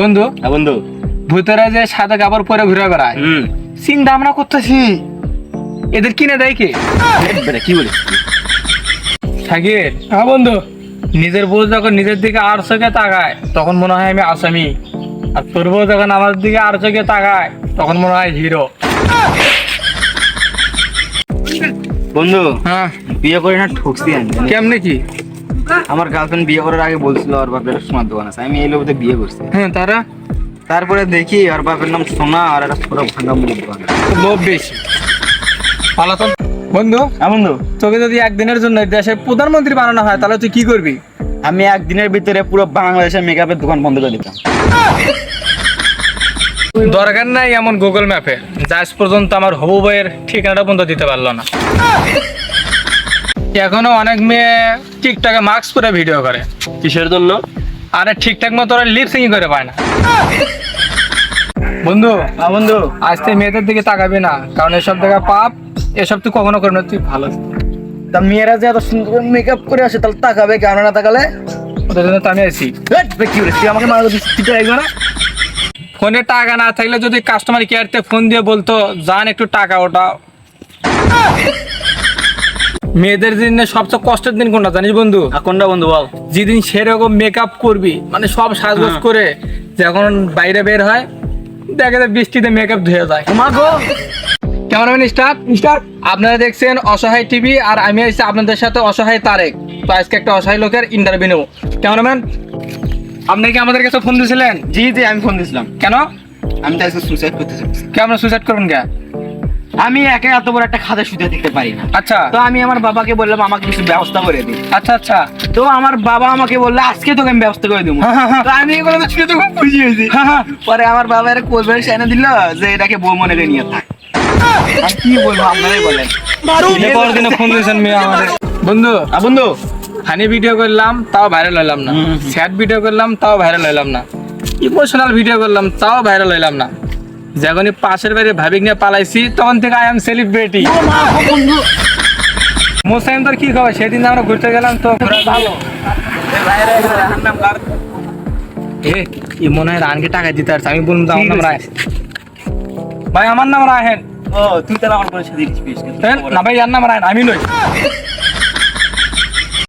বন্ধু হ্যাঁ বন্ধু। ভূতেরা যে সাদা কাপড় পরে ঘুরে বেড়ায় হুম। চিন্তা আমরা করতেছি। এদের কিনে দেয় কে? কি বলিস? শাকির হ্যাঁ বন্ধু। নিজের বউ যখন নিজের দিকে আর চোখে তাকায় তখন মনে হয় আমি আসামি। আর তোর বউ যখন আমার দিকে আর চোখে তাকায় তখন মনে হয় হিরো। বন্ধু হ্যাঁ। বিয়ে করে না ঠকছি আমি? কেমনে কি? আমার গার্লফ্রেন্ড বিয়ে করার আগে বলছিল ওর বাপের সোনার দোকান আছে। আমি এই লোকতে বিয়ে করছি। হ্যাঁ তারা? তারপরে দেখি ওর বাপের নাম সোনা আর একটা ছোট ভাঙা মুড়ির দোকান। লোভ বেশি। পালাতন বন্ধু হ্যাঁ বন্ধু। তোকে যদি একদিনের জন্য দেশের প্রধানমন্ত্রী বানানো হয় তাহলে তুই কি করবি? আমি একদিনের ভিতরে পুরো বাংলাদেশের মেকআপের দোকান বন্ধ করে দিতাম। দরকার নাই এমন গুগল ম্যাপে যা পর্যন্ত আমার হবু বইয়ের ঠিকানাটা পর্যন্ত দিতে পারল না। এখনও অনেক মেয়ে টিকটকে মাস্ক পরে ভিডিও করে। কিসের জন্য? আরে ঠিকঠাক মতো ওরা লিপ সিং করে পায় না। বন্ধু হ্যাঁ বন্ধু। আজ তুই মেয়েদের দিকে তাকাবি না কারণ এসব দেখা পাপ এসব তুই কখনো করবি না তুই ভালো। তা মেয়েরা যে এত সুন্দর মেকআপ করে আসে তাহলে তাকাবে কেন না তাকালে? ওদের জন্য তো আমি বলিস? তুই আমাকে মারা তুই না ফোনে টাকা না থাকলে যদি কাস্টমার কেয়ারতে ফোন দিয়ে বলতো যান একটু টাকা ওটাও। মেয়েদের জন্য সবচেয়ে কষ্টের দিন কোনটা জানিস বন্ধু? কোনটা বন্ধু বল? যেদিন সেরকম মেকআপ করবি মানে সব সাজগোজ হ্যাঁ। করে যখন বাইরে বের হয় দেখে যায় বৃষ্টিতে মেকআপ ধুয়ে যায়। ক্যামেরাম্যান স্টার্ট স্টার্ট আপনারা দেখছেন অসহায় টিভি আর আমি আছি আপনাদের সাথে অসহায় তারেক। তো আজকে একটা অসহায় লোকের ইন্টারভিউ নেব। ক্যামেরাম্যান আপনি কি আমাদের কাছে ফোন দিয়েছিলেন জি জি আমি ফোন দিয়েছিলাম কেন? আমি তো আজকে সুইসাইড করতে চাচ্ছি কেমন সুইসাইড করবেন কে? আমি একা এত বড় একটা খাতা শুতে দিতে পারি না। আচ্ছা। তো আমি আমার বাবাকে বললাম আমাকে কিছু ব্যবস্থা করে দিই আচ্ছা আচ্ছা। তো আমার বাবা আমাকে বলল আজকে তোকে আমি ব্যবস্থা করে দেবো। তো আমি এগুলো তো শুনে তো খুব খুশি হয়েছি। হ্যাঁ, হ্যাঁ। পরে আমার বাবা এর কোলবেল এনে দিল যে এটাকে বউ মনে করে নিয়ে থাক। আর কি বলব আপনারাই বলেন। দিনে ফোন দিয়েছেন মেয়ে আমাদের। বন্ধু আ, বন্ধু হানি ভিডিও করলাম তাও ভাইরাল হইলাম না। স্যাড ভিডিও করলাম তাও ভাইরাল হইলাম না। ইমোশনাল ভিডিও করলাম তাও ভাইরাল হইলাম না। যখনই পাশের বাড়ি ভাবিক নিয়ে পালাইছি তখন থেকে আই এম সেলিব্রিটি মোসাইম তোর কি খবর? সেদিন আমরা ঘুরতে গেলাম তো ভালো। এ ই মনে হয় রানকে টাকা দিতে পারছে আমি বললাম তো আমার নাম রায়ন ভাই আমার নাম রায়ন ও তুই তাহলে আমার পরে সাথে দিস না ভাই আর নাম রায়ন আমি নই